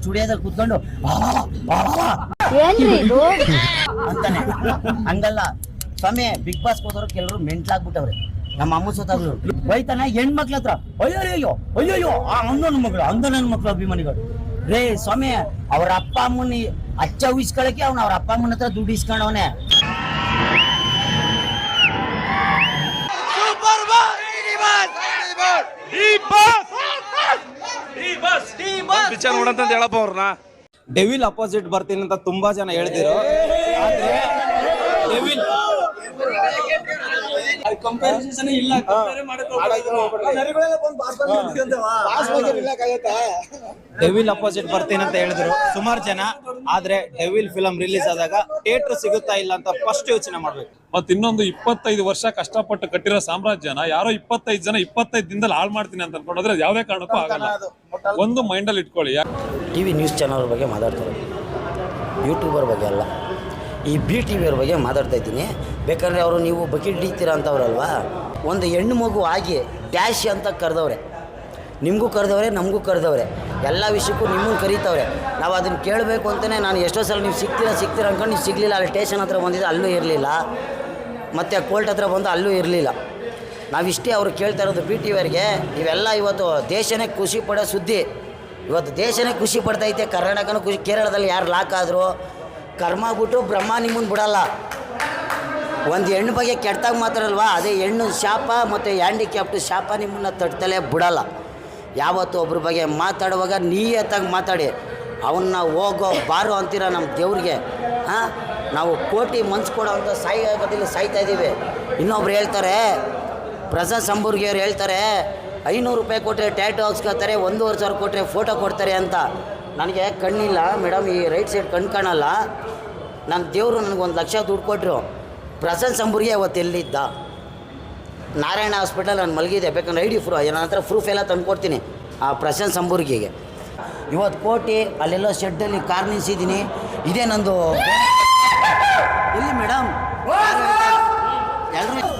ಸ್ಟುಡಿಯೋದಲ್ಲಿ ಕೂತ್ಕೊಂಡು ಅಂತಾನೆ. ಹಂಗಲ್ಲ. ಸ್ವಾಮಿ ಬಿಗ್ ಬಾಸ್ ಹೋದವ್ರು ಕೆಲವರು ಮೆಂಟ್ಲಾಗ್ಬಿಟ್ಟವ್ರೆ ನಮ್ಮ ಅಮ್ಮ ಸೋತಾದ್ರು. ಬೈತಾನ ಹೆಣ್ಮಕ್ಳ ಹತ್ರ. ಅಯ್ಯೋ ಅಯ್ಯೋ ಅಯ್ಯೋ ಆ ಅಂದನ ಮಕ್ಳು ಅಂದ ನನ್ನ ಮಕ್ಳು ಅಭಿಮಾನಿಗಳು. ರೇ ಸ್ವಾಮಿ ಅವ್ರ ಅಪ್ಪ ಅಮ್ಮನ ಅಚ್ಚ ಉಯಿಸ್ಕೊಳಕ್ಕೆ ಅವ್ನ ಅವ್ರ ಅಪ್ಪ ಅಮ್ಮನ ಹತ್ರ ದುಡ್ಡು ಇಸ್ಕೊಂಡವನೆ. ಪಿಕ್ಚರ್ ನೋಡಂತ ಹೇಳಪ್ಪ ಅವ್ರನ್ನ. ಡೆವಿಲ್ ಅಪೋಸಿಟ್ ಬರ್ತೀನಿ ಅಂತ ತುಂಬಾ ಜನ ಹೇಳ್ತಿರೋ ಆದ್ರೆ ಡೆವಿಲ್ ಕಂಪ್ಯಾರಿಸನ್ ಇಲ್ಲ ಡೆವಿಲ್ ಅಪೋಸಿಟ್ ಬರ್ತೀನಿ ಅಂತ ಹೇಳಿದ್ರು. ಸುಮಾರು ಜನ ಆದ್ರೆ ಡೆವಿಲ್ ಫಿಲಂ ರಿಲೀಸ್ ಆದಾಗ ಥಿಯೇಟರ್ ಸಿಗುತ್ತಾ ಇಲ್ಲ ಅಂತ ಫಸ್ಟ್ ಯೋಚನೆ ಮಾಡ್ಬೇಕು. ಮತ್ ಇನ್ನೊಂದು ಇಪ್ಪತ್ತೈದು ವರ್ಷ ಕಷ್ಟಪಟ್ಟು ಕಟ್ಟಿರೋ ಸಾಮ್ರಾಜ್ಯನ ಯಾರೋ ಇಪ್ಪತ್ತೈದು ಜನ ಇಪ್ಪತ್ತೈದು ದಿನದಲ್ಲಿ ಹಾಳು ಮಾಡ್ತೀನಿ ಅಂತ ಅನ್ಕೊಂಡ್ರೆ ಯಾವ್ದೇ ಕಾರಣಕ್ಕೂ ಆಗಲ್ಲ. ಒಂದು ಮೈಂಡಲ್ಲಿ ಇಟ್ಕೊಳ್ಳಿ. ಟಿವಿ ನ್ಯೂಸ್ ಚಾನಲ್ ಬಗ್ಗೆ ಮಾತಾಡ್ತಾರೆ. ಯೂಟ್ಯೂಬರ್ ಬಗ್ಗೆ ಅಲ್ಲ. ಈ ಬಿ ಟಿ ವಿಯವ್ರ ಬಗ್ಗೆ ಮಾತಾಡ್ತಾ ಇದ್ದೀನಿ. ಬೇಕಂದರೆ ಅವರು ನೀವು ಬಕೆಟ್ ಹಿಡಿತೀರ ಅಂತವ್ರಲ್ವಾ? ಒಂದು ಹೆಣ್ಣು ಮಗು ಆಗಿ ಡ್ಯಾಶ್ ಅಂತ ಕರೆದವ್ರೆ. ನಿಮಗೂ ಕರೆದವ್ರೆ, ನಮಗೂ ಕರೆದವ್ರೆ. ಎಲ್ಲ ವಿಷಯಕ್ಕೂ ನಿಮ್ಮನ್ನು ಕರೀತವ್ರೆ. ನಾವು ಅದನ್ನು ಕೇಳಬೇಕು ಅಂತಲೇ ನಾನು ಎಷ್ಟೋ ಸಲ ನೀವು ಸಿಗ್ತೀರಾ ಸಿಗ್ತೀರಾ ಅಂದ್ಕೊಂಡು ನೀವು ಸಿಗಲಿಲ್ಲ. ಅಲ್ಲಿ ಸ್ಟೇಷನ್ ಹತ್ರ ಬಂದಿದ್ದು ಅಲ್ಲೂ ಇರಲಿಲ್ಲ. ಮತ್ತು ಕೋರ್ಟ್ ಹತ್ರ ಬಂದು ಅಲ್ಲೂ ಇರಲಿಲ್ಲ. ನಾವಿಷ್ಟೇ ಅವರು ಕೇಳ್ತಾ ಇರೋದು ಬಿ ಟಿ ವಿಯವ್ರಿಗೆ ಇವೆಲ್ಲ ಇವತ್ತು ದೇಶನೇ ಖುಷಿ ಪಡೋ ಸುದ್ದಿ. ಇವತ್ತು ದೇಶನೇ ಖುಷಿ ಪಡ್ತೈತೆ. ಕರ್ನಾಟಕನೂ ಖುಷಿ, ಕೇರಳದಲ್ಲಿ ಯಾರು ಲಾಕ್ ಆದರು. ಕರ್ಮ ಬಿಟ್ಟು ಬ್ರಹ್ಮ ನಿಮ್ಮನ್ನು ಬಿಡಲ್ಲ. ಒಂದು ಹೆಣ್ಣು ಬಗ್ಗೆ ಕೆಟ್ಟಾಗ ಅಲ್ವಾ ಅದೇ ಹೆಣ್ಣು ಶಾಪ ಮತ್ತು ಹ್ಯಾಂಡಿಕ್ಯಾಪ್ಟು ಶಾಪ ನಿಮ್ಮನ್ನು ತಟ್ಟಲೇ ಬಿಡಲ್ಲ. ಯಾವತ್ತು ಒಬ್ರ ಬಗ್ಗೆ ಮಾತಾಡುವಾಗ ನೀಯತ್ತಾಗಿ ಮಾತಾಡಿ. ಅವನ್ನ ಹೋಗೋ ಬಾರು ಅಂತೀರ ನಮ್ಮ ದೇವ್ರಿಗೆ? ಹಾಂ? ನಾವು ಕೋಟಿ ಮನ್ಸು ಕೊಡೋವಂಥ ಅಂತ ಸಾಯೋಗದಲ್ಲಿ ಸಾಯ್ತಾ ಇದ್ದೀವಿ ಇನ್ನೊಬ್ರು ಹೇಳ್ತಾರೆ ಪ್ರಸಾದ್ ಸಂಬೂರ್ಗಿಯವ್ರು ಹೇಳ್ತಾರೆ, ಐನೂರು ರೂಪಾಯಿ ಕೊಟ್ಟರೆ ಟ್ಯಾಟು ಹಾಕ್ಸ್ಕೊತಾರೆ, ಒಂದೂವರೆ ಸಾವಿರ ಕೊಟ್ಟರೆ ಫೋಟೋ ಕೊಡ್ತಾರೆ ಅಂತ. ನನಗೆ ಕಣ್ಣಿಲ್ಲ ಮೇಡಮ್ ಈ ರೈಟ್ ಸೈಡ್ ಕಣ್ಣು ಕಾಣಲ್ಲ. ನನ್ನ ದೇವರು ನನಗೊಂದು ಲಕ್ಷ ದುಡ್ಡು ಕೊಟ್ಟರು ಪ್ರಸನ್ನ ಸಂಬುರಿಗೆ ಅವತ್ತು ಎಲ್ಲಿದ್ದ? ನಾರಾಯಣ ಹಾಸ್ಪಿಟಲ್ ನಾನು ಮಲಗಿದೆ. ಬೇಕಂದ್ರೆ ಐ ಡಿ ಫ್ರೂ ನನ್ನ ಹತ್ರ ಪ್ರೂಫ್ ಎಲ್ಲ ತಂದ್ಕೊಡ್ತೀನಿ ಆ ಪ್ರಸನ್ನ ಸಂಬುರ್ಗಿಗೆ. ಇವತ್ತು ಕೋಟಿ ಅಲ್ಲೆಲ್ಲೋ ಶೆಡ್ಡಲ್ಲಿ ಕಾರ್ ನಿಲ್ಸಿದ್ದೀನಿ. ಇದೇ ನಂದು ಇಲ್ಲಿ ಮೇಡಮ್ ಎಲ್ಲರೂ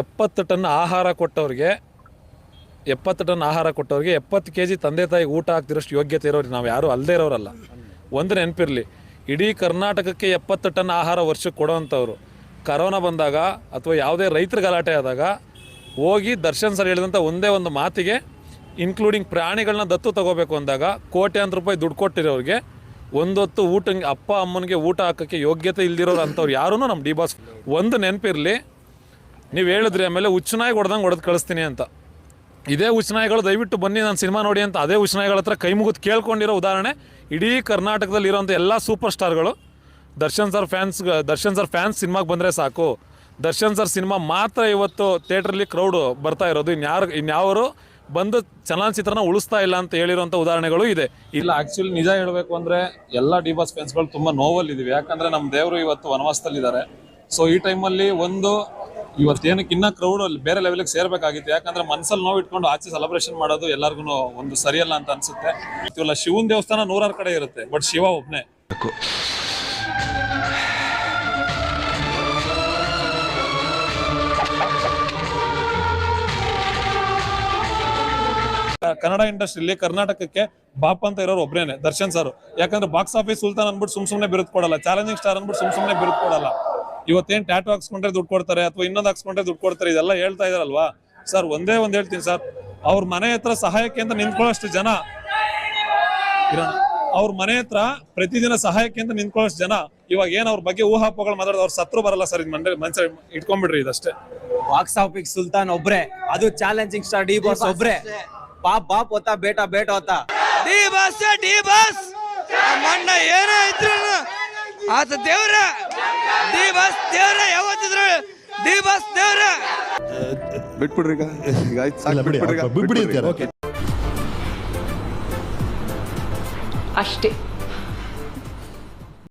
ಎಪ್ಪತ್ತು ಟನ್ ಆಹಾರ ಕೊಟ್ಟವ್ರಿಗೆ, ಎಪ್ಪತ್ತು ಟನ್ ಆಹಾರ ಕೊಟ್ಟವ್ರಿಗೆ ಎಪ್ಪತ್ತು ಕೆ ಜಿ ತಂದೆ ತಾಯಿ ಊಟ ಹಾಕ್ತಿರೋಷ್ಟು ಯೋಗ್ಯತೆ ಇರೋರು ನಾವು ಯಾರು ಅಲ್ಲದೆ ಇರೋರಲ್ಲ. ಒಂದು ನೆನಪಿರಲಿ, ಇಡೀ ಕರ್ನಾಟಕಕ್ಕೆ ಎಪ್ಪತ್ತು ಟನ್ ಆಹಾರ ವರ್ಷಕ್ಕೆ ಕೊಡೋವಂಥವ್ರು ಕರೋನಾ ಬಂದಾಗ ಅಥವಾ ಯಾವುದೇ ರೈತರ ಗಲಾಟೆ ಆದಾಗ ಹೋಗಿ ದರ್ಶನ್ ಸರ್ ಹೇಳಿದಂಥ ಒಂದೇ ಒಂದು ಮಾತಿಗೆ ಇನ್ಕ್ಲೂಡಿಂಗ್ ಪ್ರಾಣಿಗಳನ್ನ ದತ್ತು ತಗೋಬೇಕು ಅಂದಾಗ ಕೋಟ್ಯಾಂತರ ರೂಪಾಯಿ ದುಡ್ಡು ಕೊಟ್ಟಿರೋರಿಗೆ ಒಂದೊತ್ತು ಊಟ ಅಪ್ಪ ಅಮ್ಮನಿಗೆ ಊಟ ಹಾಕೋಕ್ಕೆ ಯೋಗ್ಯತೆ ಇಲ್ದಿರೋರು ಅಂಥವ್ರು ಯಾರೂ ನಮ್ಮ ಡಿ ಬಾಸ್. ಒಂದು ನೆನಪಿರಲಿ ನೀವು ಹೇಳಿದ್ರಿ ಆಮೇಲೆ ಹುಚ್ಚನಾಯಿ ಹೊಡೆದಂಗೆ ಹೊಡೆದು ಕಳಿಸ್ತೀನಿ ಅಂತ. ಇದೇ ಉಚ್ಚನಾಯಿಗಳು ದಯವಿಟ್ಟು ಬನ್ನಿ ನಾನು ಸಿನಿಮಾ ನೋಡಿ ಅಂತ ಅದೇ ಉಚ್ಚನಾಯಿಗಳ ಹತ್ರ ಕೈ ಮುಗಿದು ಕೇಳ್ಕೊಂಡಿರೋ ಉದಾಹರಣೆ. ಇಡೀ ಕರ್ನಾಟಕದಲ್ಲಿ ಇರೋಂಥ ಎಲ್ಲ super ಸ್ಟಾರ್ಗಳು Darshan sir fans, Darshan sir fans ಸಿನಿಮಾಗೆ ಬಂದರೆ ಸಾಕು. ದರ್ಶನ್ ಸರ್ ಸಿನಿಮಾ ಮಾತ್ರ ಇವತ್ತು ಥಿಯೇಟ್ರಲ್ಲಿ ಕ್ರೌಡು ಬರ್ತಾ ಇರೋದು. ಇನ್ಯಾರು ಇನ್ಯಾವರು ಬಂದು ಚಲನಚಿತ್ರನ ಉಳಿಸ್ತಾ ಇಲ್ಲ ಅಂತ ಹೇಳಿರೋಂಥ ಉದಾಹರಣೆಗಳು ಇದೆ. ಇಲ್ಲ ಆ್ಯಕ್ಚುಲಿ ನಿಜ ಹೇಳಬೇಕು ಅಂದರೆ ಎಲ್ಲ ಡಿ ಬಾಸ್ ಫ್ಯಾನ್ಸ್ಗಳು ತುಂಬ ನೋವಲ್ಲಿದ್ದೀವಿ ಯಾಕಂದರೆ ನಮ್ಮ ದೇವರು ಇವತ್ತು ವನವಾಸದಲ್ಲಿದ್ದಾರೆ. ಸೊ ಈ ಟೈಮಲ್ಲಿ ಒಂದು ಇವತ್ತೇನಕ್ಕೆ ಇನ್ನ ಕ್ರೌಡ್ ಅಲ್ಲಿ ಬೇರೆ ಲೆವೆಲ್ಗೆ ಸೇರ್ಬೇಕಾಗಿತ್ತು. ಯಾಕಂದ್ರೆ ಮನ್ಸಲ್ಲಿ ನೋವು ಇಟ್ಕೊಂಡು ಆಚೆ ಸೆಲೆಬ್ರೇಷನ್ ಮಾಡೋದು ಎಲ್ಲರಿಗೂ ಒಂದು ಸರಿಯಲ್ಲ ಅಂತ ಅನ್ಸುತ್ತೆ. ಇವಲ್ಲ ಶಿವನ್ ದೇವಸ್ಥಾನ ನೂರಾರು ಕಡೆ ಇರುತ್ತೆ ಬಟ್ ಶಿವ ಒಬ್ನೇ. ಕನ್ನಡ ಇಂಡಸ್ಟ್ರಿಲಿ ಕರ್ನಾಟಕಕ್ಕೆ ಬಾಪ್ ಅಂತ ಇರೋರು ಒಬ್ರೇನೆ, ದರ್ಶನ್ ಸರ್. ಯಾಕಂದ್ರೆ ಬಾಕ್ಸ್ ಆಫೀಸ್ ಸುಲ್ತಾನ್ ಅನ್ಬಿಟ್ಟು ಸುಮ್ ಸುಮ್ನೆ ಬಿರುದು ಕೊಡಲ್ಲ ಚಾಲೆಂಜಿಂಗ್ ಸ್ಟಾರ್ ಅನ್ಬಿಟ್ಟು ಸುಮ್ ಸುಮ್ನೆ ಬಿರುದು ಕೊಡಲ್ಲ. ಇವತ್ತೇನ್ ಟ್ಯಾಟು ಹಾಕ್ಸ್ಕೊಂಡ್ರೆ ದುಡ್ಡು ಕೊಡ್ತಾರೆ ಅಥವಾ ಇನ್ನೊಂದು ಹಾಕ್ಸ್ಕೊಂಡ್ರೆ ದುಡ್ಡು ಕೊಡ್ತಾರೆ ಇದೆಲ್ಲ ಹೇಳ್ತಾ ಇದಾರಲ್ವಾ? ಸರ್ ಒಂದೇ ಒಂದ್ ಹೇಳ್ತೀನಿ ಸರ್. ಅವ್ರ ಮನೆ ಹತ್ರ ಸಹಾಯಕ್ಕೆ ಅಂತ ನಿಂತ್ಕೊಳ್ಳೋಷ್ಟು ಜನ ಅವ್ರ ಮನೆ ಹತ್ರ ಪ್ರತಿದಿನ ಸಹಾಯಕ್ಕೆ ಅಂತ ನಿಂತ್ಕೊಳ್ಳೋಷ್ಟು ಜನ ಇವಾಗ ಏನ್ ಅವ್ರ ಬಗ್ಗೆ ಊಹಾಪೋಗಳು ಮಾತಾಡೋದು ಅವ್ರ ಸತ್ರು ಬರಲ್ಲ ಸರ್ ಇದು ಮಂಡ್ಯ ಮನ್ಸ ಇಟ್ಕೊಂಡ್ಬಿಡ್ರಿ ಇದಷ್ಟೇ. ಬಾಕ್ಸ್ ಆಫೀಸ್ ಸುಲ್ತಾನ್ ಒಬ್ರೆ. ಅದು ಚಾಲೆಂಜಿಂಗ್ ಸ್ಟಾರ್ ಡಿ ಬಾಸ್ ಒಬ್ರೆ. ಬಾಪ್ ಬಾಪ್ ಹೋತ ಬೇಟ ಬೇಟ ಹೋತ ಡಿ ಬಾಸ್ ಡಿ ಬಾಸ್ ಮಣ್ಣ ಏನೇ ಇದ್ರು ಆತ ದೇವ್ರ. ಡಿ ಬಾಸ್ ದೇವ್ರ ಯಾವತ್ತಿದ್ರು? ಡಿ ಬಾಸ್ ದೇವ್ರ. ಬಿಟ್ಬಿಡ್ರಿ ಈಗ. ಈಗ ಆಯ್ತು ಸಾಕು ಇಲ್ಲ ಬಿಡಿ ಬಿಟ್ಬಿಡ್ರಿ ಈಗ. ಬಿಡಿ ಬಿಟ್ಬಿಡ್ರಿ. ಅಂತಾರೆ? ಅಷ್ಟೇ.